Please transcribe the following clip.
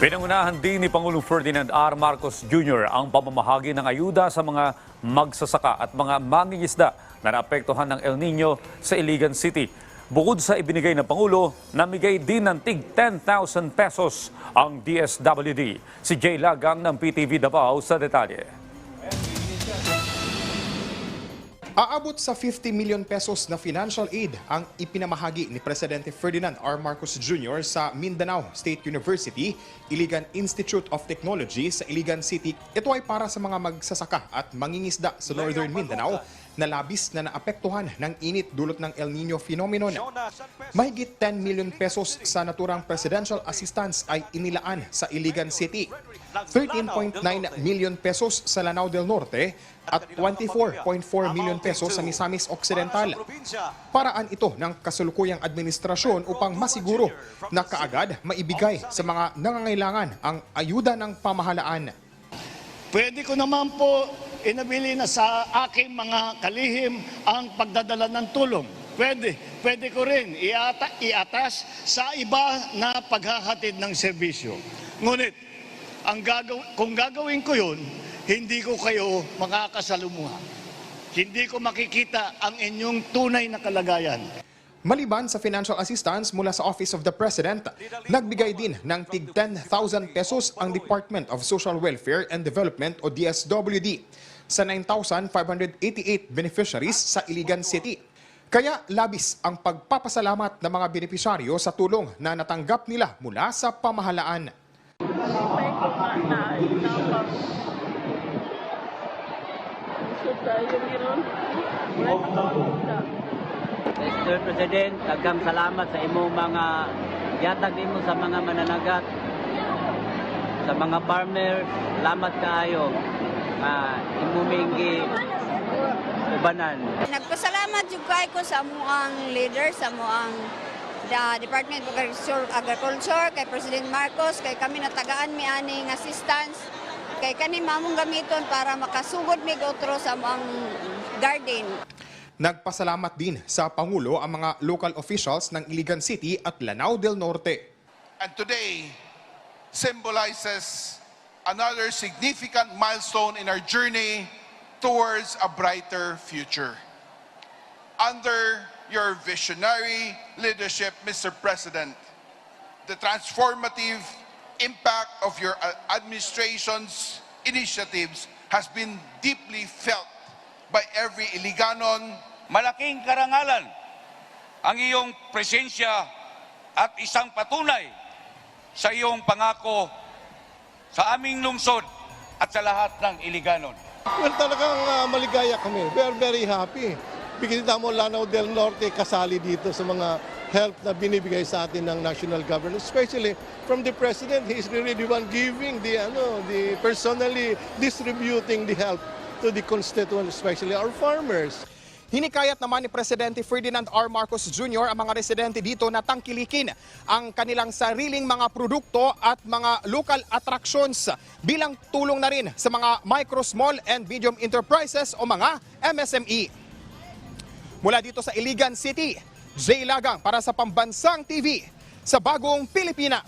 Pinangunahan din ni Pangulong Ferdinand R. Marcos Jr. ang pamamahagi ng ayuda sa mga magsasaka at mga mangingisda na naapektuhan ng El Nino sa Iligan City. Bukod sa ibinigay ng Pangulo, namigay din ng tig 10,000 pesos ang DSWD. Si Jay Lagang ng PTV Davao sa detalye. Aabot sa 50 million pesos na financial aid ang ipinamahagi ni Presidente Ferdinand R. Marcos Jr. sa Mindanao State University, Iligan Institute of Technology sa Iligan City. Ito ay para sa mga magsasaka at mangingisda sa Northern Mindanao na labis na naapektuhan ng init dulot ng El Nino phenomenon. Mahigit 10 million pesos sa naturang presidential assistance ay inilaan sa Iligan City. 13.9 million pesos sa Lanao del Norte at 24.4 million pesos sa Misamis Occidental. Paraan ito ng kasulukuyang administrasyon upang masiguro na kaagad maibigay sa mga nangangailangan ang ayuda ng pamahalaan. Pwede ko naman po inabili na sa aking mga kalihim ang pagdadala ng tulong. Pwede. Pwede ko rin iata, iatas sa iba na paghahatid ng serbisyo. Ngunit, ang gagaw, kung gagawin ko yun, hindi ko kayo makakasalumuha. Hindi ko makikita ang inyong tunay na kalagayan. Maliban sa financial assistance mula sa Office of the President, nagbigay din ng tig 10,000 pesos ang Department of Social Welfare and Development o DSWD sa 9,588 beneficiaries sa Iligan City. Kaya labis ang pagpapasalamat ng mga benepisyaryo sa tulong na natanggap nila mula sa pamahalaan. Mr. President, daghang salamat sa imong mga yatag nimo sa mga mananagat, sa mga farmers, salamat kaayo. Uh, imuminggi ubanan. Nagpasalamat jud kay ko sa amuang leader sa amuang the Department of Agriculture, Agriculture kay President Marcos kay kami natagaan mi aning assistance kay kani mamong gamiton para makasugod mi otro sa amuang garden. Nagpasalamat din sa Pangulo ang mga local officials ng Iligan City at Lanao del Norte. and today symbolizes another significant milestone in our journey towards a brighter future. Under your visionary leadership, Mr. President, the transformative impact of your uh, administration's initiatives has been deeply felt by every Iliganon, malaking karangalan ang iyong presensya at isang patunay sa iyong pangako sa aming lungsod at sa lahat ng Iliganon. Well, talagang ah, maligaya kami. We are very happy. Bigyan mo Lanao del Norte kasali dito sa mga help na binibigay sa atin ng national government, especially from the president. He is really the one giving the, ano, the personally distributing the help to the constituents, especially our farmers. Hinikayat naman ni Presidente Ferdinand R. Marcos Jr. ang mga residente dito na tangkilikin ang kanilang sariling mga produkto at mga local attractions bilang tulong na rin sa mga micro, small and medium enterprises o mga MSME. Mula dito sa Iligan City, Jay Lagang para sa Pambansang TV sa Bagong Pilipinas.